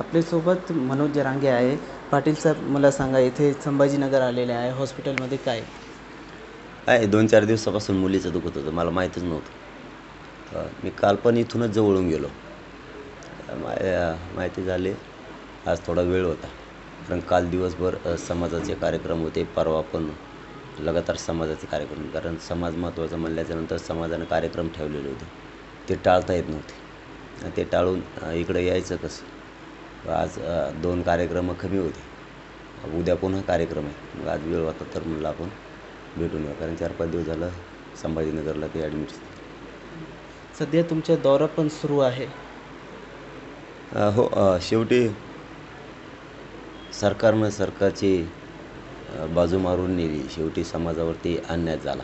आपल्यासोबत मनोज जरांगे आहे. पाटील साहेब मला सांगा इथे संभाजीनगर आलेले आहे. हॉस्पिटलमध्ये काय? आहे दोन चार दिवसापासून मुलीचं दुखत होतं. मला माहीतच नव्हतं. मी काल पण इथूनच जवळून गेलो. मा माहिती झाली. आज थोडा वेळ होता. कारण काल दिवसभर समाजाचे कार्यक्रम होते. परवा पण लगातार समाजाचे कार्यक्रम. कारण समाज महत्त्वाचा म्हणल्याच्यानंतर समाजानं कार्यक्रम ठेवलेले होते. ते टाळता येत नव्हते. ते टाळून इकडे यायचं कसं? आज दोन कार्यक्रम कमी होते. उद्या पुन्हा कार्यक्रम आहे. मग आज वेळ होता तर म्हणलं आपण भेटून या कारण चार पाच दिवस झालं संभाजीनगरला ते ॲडमिट सध्या तुमचा दौरा पण सुरू आहे. हो शेवटी सरकारनं सरकारची बाजू मारून नेली. शेवटी समाजावरती अन्याय झाला.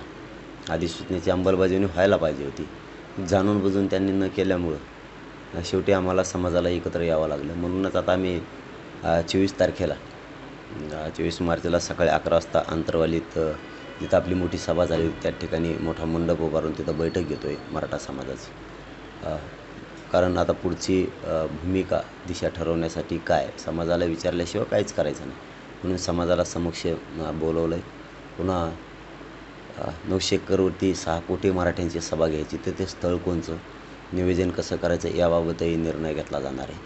अधिसूचनेची अंमलबजावणी व्हायला पाहिजे होती. जाणून बुजून त्यांनी न केल्यामुळं शेवटी आम्हाला समाजाला एकत्र यावं लागलं. म्हणूनच आता आम्ही चोवीस तारखेला चोवीस मार्चला सकाळी अकरा वाजता आंतरवालीत जिथं आपली मोठी सभा झाली होती त्या ठिकाणी मोठा मंडप उभारून तिथं बैठक घेतो आहे मराठा समाजाची. कारण आता पुढची भूमिका दिशा ठरवण्यासाठी काय? समाजाला विचारल्याशिवाय काहीच करायचं नाही. म्हणून समाजाला समक्ष बोलवलं आहे पुन्हा नऊशे एकरवरती सहा कोटी मराठ्यांची सभा घ्यायची. तर ते स्थळ कोणचं? नियोजन कसं करायचं याबाबतही निर्णय घेतला जाणार आहे.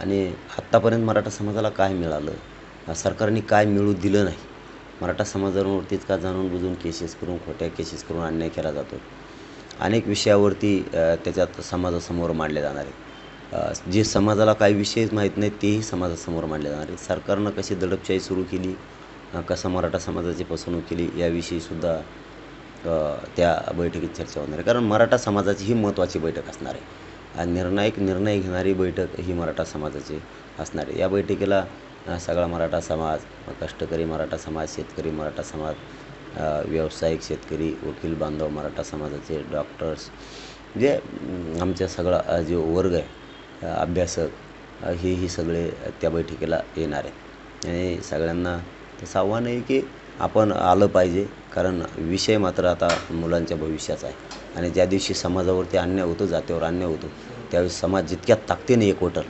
आणि आत्तापर्यंत मराठा समाजाला काय मिळालं? सरकारने काय मिळू दिलं नाही? मराठा समाजावरतीच का जाणून बुजून केसेस करून खोट्या केसेस करून अन्याय केला जातो? अनेक विषयावरती त्याच्यात समाजासमोर मांडले जाणार आहे. जे समाजाला काही विषयच माहीत नाही तेही समाजासमोर मांडले जाणार आहे सरकारनं कशी दडपशाही सुरू केली? कसं कसा मराठा समाजाची फसवणूक केली? याविषयीसुद्धा त्या बैठकीत चर्चा होणार आहे. कारण मराठा समाजाची ही महत्त्वाची बैठक असणार आहे. आणि निर्णायक निर्णय घेणारी बैठक ही मराठा समाजाची असणार आहे. या बैठकीला सगळा मराठा समाज कष्टकरी मराठा समाज शेतकरी मराठा समाज व्यावसायिक शेतकरी वकील बांधव मराठा समाजाचे डॉक्टर्स जे आमच्या सगळा जो वर्ग आहे अभ्यासक हे ही सगळे त्या बैठकीला येणार आहेत. आणि सगळ्यांना तसं आव्हान आहे की आपण आलं पाहिजे कारण विषय मात्र आता मुलांच्या भविष्याचा आहे. आणि ज्या दिवशी समाजावरती अन्याय होतो जात्यावर अन्याय होतो त्यावेळी समाज जितक्या ताकदीने एकवटल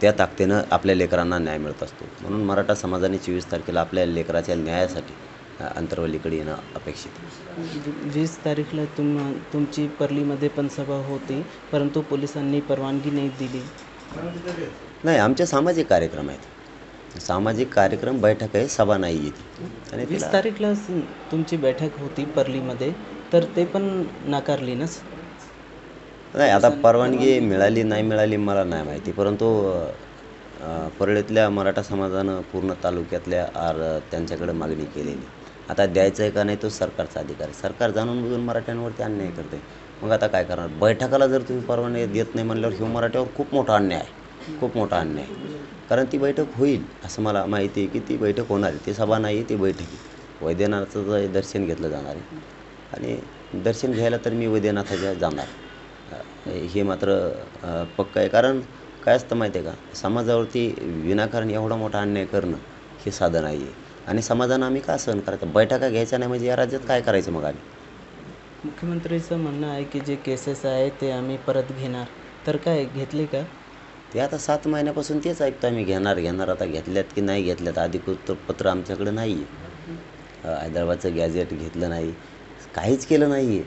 त्या ताकदीनं आपल्या लेकरांना न्याय मिळत असतो. म्हणून मराठा समाजाने चोवीस तारखेला आपल्या लेकराच्या न्यायासाठी अंतरवलीकडे येणं अपेक्षित वीस तारीखला तुम तुमची पर्लीमध्ये पण सभा होती परंतु पोलिसांनी परवानगी नाही दिली. नाही आमचे सामाजिक कार्यक्रम आहेत. सामाजिक कार्यक्रम बैठक आहे सभा नाही आहे ती आणि वीस तिला- तारीखला तुमची बैठक होती पर्लीमध्ये तर ते पण नाकारली ना? नाही आता परवानगी मिळाली नाही मिळाली मला नाही माहिती. परंतु अ, परळीतल्या मराठा समाजानं पूर्ण तालुक्यातल्या आर त्यांच्याकडे मागणी केलेली. आता द्यायचं आहे का नाही तो सरकारचा अधिकार आहे. सरकार जाणून बुजून मराठ्यांवरती अन्याय करते. मग आता काय करणार? बैठकाला जर तुम्ही परवानगी देत नाही म्हणल्यावर ह्यो मराठ्यावर खूप मोठा अन्याय आहे. खूप मोठा अन्याय. आहे कारण ती बैठक होईल असं मला माहिती आहे की ती बैठक होणार आहे. ती सभा नाही आहे ती बैठक वैद्यनाथाचं दर्शन घेतलं जाणार आहे. आणि दर्शन घ्यायला तर मी वैद्यनाथाच्या जाणार. हे मात्र पक्क पक्कं आहे. कारण काय असतं माहिती आहे का? समाजावरती विनाकारण एवढा मोठा अन्याय करणं हे साधं नाही आहे. आणि समाजानं आम्ही का सहन करायचं? बैठका घ्यायच्या नाही म्हणजे या राज्यात काय करायचं मग आम्ही? मुख्यमंत्रीचं म्हणणं आहे की जे केसेस आहे ते आम्ही परत घेणार. तर काय घेतले का? ते आता सात महिन्यापासून तेच ऐकतो आम्ही घेणार घेणार आता घेतल्यात की नाही घेतल्यात अधिकृत पत्र आमच्याकडे नाही. आहे हैदराबादचं गॅजेट घेतलं नाही काहीच केलं नाही आहे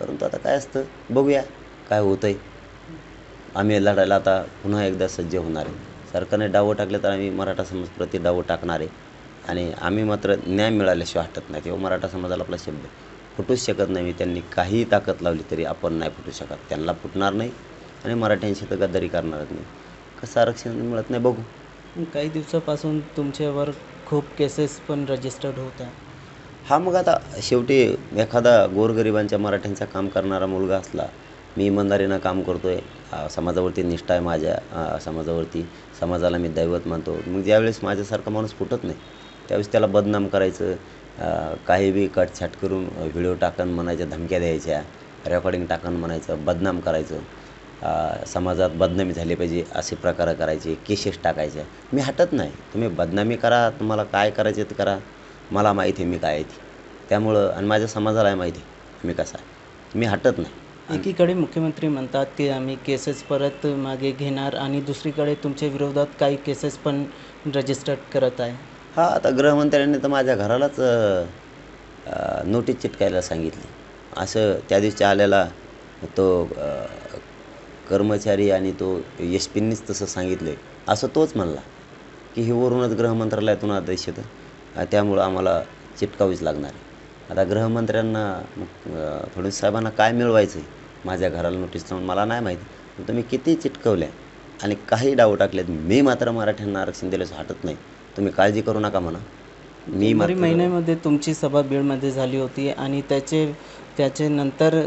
परंतु आता काय असतं? बघूया काय होतं आहे आम्ही लढायला आता पुन्हा एकदा सज्ज होणार आहे. सरकारने डावं टाकले तर आम्ही मराठा समाज प्रति डावं टाकणार आहे. आणि आम्ही मात्र न्याय मिळाल्याशिवाय हटत नाही. तेव्हा मराठा समाजाला आपला शब्द फुटूच शकत नाही. मी त्यांनी काही ताकद लावली तरी आपण नाही फुटू शकत. त्यांना फुटणार नाही. आणि मराठ्यांशी तर गद्दारी करणारच नाही. कसं आरक्षण मिळत नाही बघू. काही दिवसापासून तुमच्यावर खूप केसेस पण रजिस्टर्ड होत्या. हा मग आता शेवटी एखादा गोरगरिबांच्या मराठ्यांचा काम करणारा मुलगा असला मी इमानदारीनं काम करतो आहे समाजावरती निष्ठा आहे माझ्या समाजावरती समाजाला मी दैवत मानतो. मग ज्यावेळेस माझ्यासारखा माणूस फुटत नाही त्यावेळेस त्याला बदनाम करायचं काही बी कटछाट करून व्हिडिओ टाकन म्हणायच्या धमक्या द्यायच्या रेकॉर्डिंग टाकन म्हणायचं बदनाम करायचं. समाजात बदनामी झाली पाहिजे असे प्रकार करायचे केसेस टाकायच्या मी हटत नाही. तुम्ही बदनामी करा तुम्हाला काय करायचे ते करा. मला माहिती आहे मी काय आहे ती. त्यामुळं आणि माझ्या समाजाला माहिती आहे मी कसा आहे. मी हटत नाही. एकीकडे मुख्यमंत्री म्हणतात की आम्ही केसेस परत मागे घेणार आणि दुसरीकडे तुमच्या विरोधात काही केसेस पण रजिस्टर्ड करत आहे. हा आता गृहमंत्र्यांनी तर माझ्या घरालाच नोटीस चिटकायला सांगितली. असं त्या दिवशी आलेला तो कर्मचारी आणि तो एस पींनीच तसं सांगितलं आहे असं तोच म्हणला की हे वरूनच गृहमंत्रालयातून आदेश येतं त्यामुळं आम्हाला चिटकावीच लागणार आहे. आता गृहमंत्र्यांना फडणवीस साहेबांना काय मिळवायचं आहे माझ्या घराला नोटीस लावून मला नाही माहिती. पण तुम्ही किती चिटकवल्या? आणि काही डाव टाकलेत मी मात्र मराठ्यांना आरक्षण दिल्याचं हटत नाही. तुम्ही काळजी करू नका म्हणा. मी महिन्यामध्ये तुमची सभा बीडमध्ये झाली होती आणि त्याचे त्याचे नंतर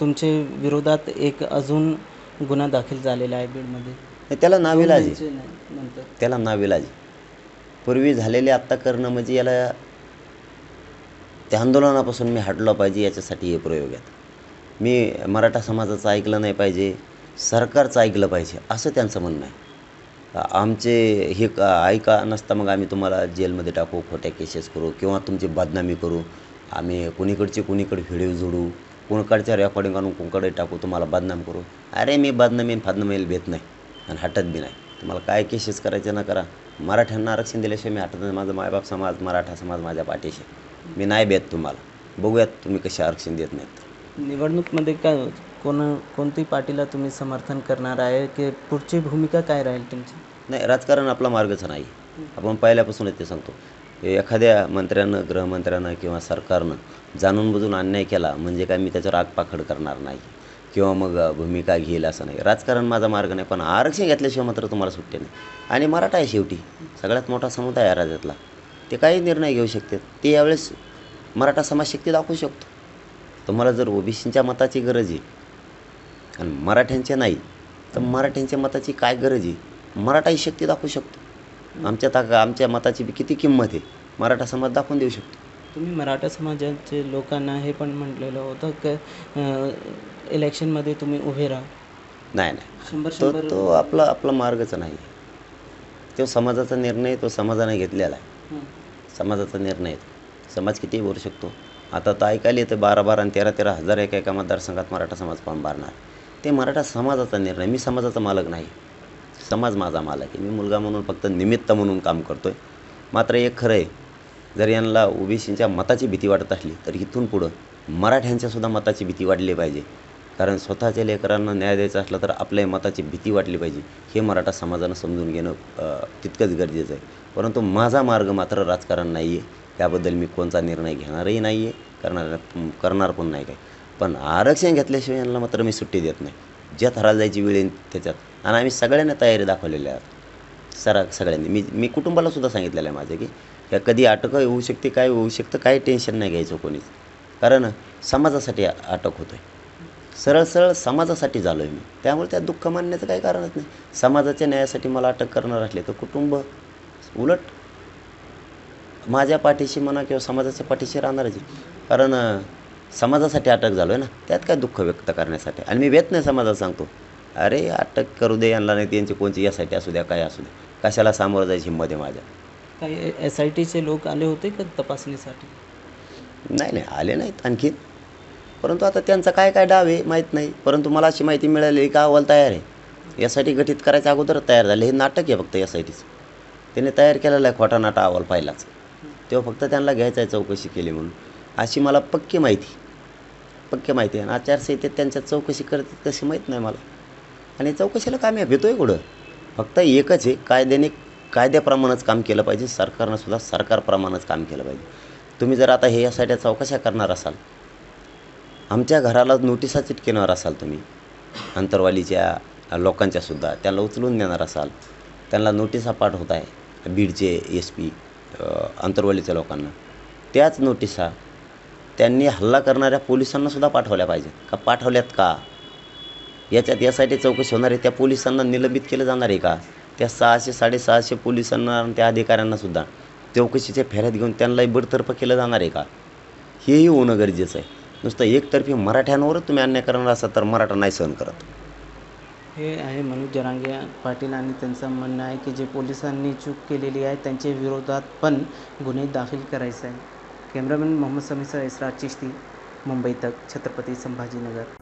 तुमचे विरोधात एक अजून गुन्हा दाखल झालेला आहे बीडमध्ये. त्याला नाविलाज नंतर. त्याला नाविलाज पूर्वी झालेले आत्ता करणं म्हणजे याला त्या आंदोलनापासून मी हटलो पाहिजे याच्यासाठी हे प्रयोग आहेत. मी मराठा समाजाचं ऐकलं नाही पाहिजे सरकारचं ऐकलं पाहिजे असं त्यांचं म्हणणं आहे. आमचे हे का ऐका नसता मग आम्ही तुम्हाला जेलमध्ये टाकू खोट्या केसेस करू किंवा तुमची बदनामी करू आम्ही कुणीकडचे कुणीकडे व्हिडिओ जोडू कुणकडच्या रेकॉर्डिंग आणून कुणकडे टाकू तुम्हाला बदनाम करू. अरे मी बदनामी आणि फादनामीला भेट नाही आणि हटत बी नाही. तुम्हाला काय केसेस करायचे ना करा. मराठ्यांना आरक्षण दिल्याशिवाय मी हटत नाही. माझं मायबाप समाज मराठा समाज माझ्या पाठीशी. मी नाही भेट तुम्हाला. बघूयात तुम्ही कसे आरक्षण देत नाहीत. निवडणूकमध्ये काय कोण कोणती पार्टीला तुम्ही समर्थन करणार आहे? की पुढची भूमिका काय राहील तुमची? नाही राजकारण आपला मार्गच नाही. आपण पहिल्यापासूनच ते सांगतो. एखाद्या मंत्र्यानं गृहमंत्र्यानं किंवा सरकारनं जाणून बुजून अन्याय केला म्हणजे काय मी त्याच्यावर आगपाखड करणार नाही किंवा मग भूमिका घेईल असं नाही. राजकारण माझा मार्ग नाही पण आरक्षण घेतल्याशिवाय मात्र तुम्हाला सुट्टी नाही. आणि मराठा आहे शेवटी. सगळ्यात मोठा समुदाय आहे राज्यातला. ते काही निर्णय घेऊ शकते ते यावेळेस मराठा समाज शक्ती दाखवू शकतो. तुम्हाला जर ओबीसींच्या मताची गरज आहे आणि मराठ्यांच्या नाही तर मराठ्यांच्या मताची काय गरज आहे? मराठा ही शक्ती दाखवू शकतो. आमच्या ताका आमच्या मताची किती किंमत आहे? मराठा समाज दाखवून देऊ शकतो. तुम्ही मराठा समाजाचे लोकांना हे पण म्हटलेलं होतं की इलेक्शनमध्ये तुम्ही उभे राहा. नाही नाही. शंभर तो शंभर तो आपला आपला मार्गच नाही. तो समाजाचा निर्णय तो समाजाने घेतलेला आहे. समाजाचा निर्णय. समाज किती बोलू शकतो. आता तर ऐकायला येतं बारा बारा आणि तेरा तेरा हजार एका एका मतदारसंघात मराठा समाज फॉर्म भरणार ते मराठा समाजाचा निर्णय मी समाजाचा मालक नाही. समाज माझा मालक आहे. मी मुलगा म्हणून फक्त निमित्त म्हणून काम करतो आहे मात्र एक खरं आहे जर यांना ओबीसींच्या मताची भीती वाटत असली तर इथून पुढं मराठ्यांच्यासुद्धा मताची भीती वाढली पाहिजे. कारण स्वतःच्या लेकरांना न्याय द्यायचा असला तर आपल्या मताची भीती वाटली पाहिजे. हे मराठा समाजानं समजून घेणं तितकंच गरजेचं आहे. परंतु माझा मार्ग मात्र राजकारण नाही आहे त्याबद्दल मी कोणता निर्णय घेणारही नाही आहे करणार करणार पण नाही काय पण आरक्षण घेतल्याशिवाय यांना मात्र मी सुट्टी देत नाही. ज्या थराला जायची वेळ येईल त्याच्यात. आणि आम्ही सगळ्यांना तयारी दाखवलेल्या आहे सरा सगळ्यांनी. मी मी कुटुंबालासुद्धा सांगितलेलं आहे माझं की या कधी अटक होऊ शकते काय होऊ शकतं काही टेन्शन नाही घ्यायचं कोणीच. कारण समाजासाठी अटक होतो आहे सरळ सरळ समाजासाठी झालो आहे मी. त्यामुळे त्यात दुःख मानण्याचं काही कारणच नाही. समाजाच्या न्यायासाठी मला अटक करणार असले तर कुटुंब उलट माझ्या पाठीशी म्हणा किंवा समाजाच्या पाठीशी राहणारच आहे. कारण समाजासाठी अटक झालो आहे ना त्यात काय दुःख व्यक्त करण्यासाठी? आणि मी वेत नाही समाजाला सांगतो अरे अटक करू दे यांना नाही त्यांची कोणची यासाठी असू द्या काय असू द्या. कशाला सामोरं जायची हिंमत आहे माझ्या? काही एस आय टीचे लोक आले होते का तपासणीसाठी? नाही नाही आले नाहीत आणखी. परंतु आता त्यांचा काय काय डाव आहे माहीत नाही. परंतु मला अशी माहिती मिळाली का अहवाल तयार आहे. यासाठी गठीत करायच्या अगोदर तयार झाले. हे नाटक आहे फक्त एस आय टीचं त्याने तयार केलेला आहे खोटा नाटा अहवाल पाहिलाच. तेव्हा फक्त त्यांना घ्यायचा आहे चौकशी केली म्हणून. अशी मला पक्की माहिती. पक्के माहिती आहे. आणि आचारसंहितेत त्यांच्या चौकशी करते तशी माहीत नाही मला. आणि चौकशीला काम भेटतो आहे कुठं? फक्त एकच आहे. कायद्याने कायद्याप्रमाणेच काम केलं पाहिजे. सरकारनं सुद्धा सरकारप्रमाणेच काम केलं पाहिजे. तुम्ही जर आता हे यासाठी चौकशा करणार असाल आमच्या घराला नोटिसा चिटकेणार असाल तुम्ही अंतरवालीच्या लोकांच्या सुद्धा त्याला उचलून देणार असाल त्यांना नोटिसा पाठवत आहे. बीडचे एस पी अंतरवालीच्या लोकांना. त्याच नोटिसा त्यांनी हल्ला करणाऱ्या पोलिसांनासुद्धा पाठवल्या पाहिजेत का पाठवल्यात का? याच्यात यासाठी चौकशी होणार आहे. त्या पोलिसांना निलंबित केलं जाणार आहे का? त्या सहाशे साडेसहाशे पोलिसांना आणि त्या अधिकाऱ्यांनासुद्धा चौकशीच्या फेऱ्यात घेऊन त्यांनाही बडतर्फ केलं जाणार आहे का? हेही होणं गरजेचं आहे. नुसतं एकतर्फी मराठ्यांवरच तुम्ही अन्याय करणार असाल तर मराठा नाही सहन करत. हे आहे मनोज जरांगे पाटील आणि त्यांचं म्हणणं आहे की जे पोलिसांनी चूक केलेली आहे त्यांच्या विरोधात पण गुन्हे दाखल करायचे आहे कॅमेरामॅन मोहम्मद समीसह इसरा चिश्ती मुंबई तक छत्रपती संभाजीनगर.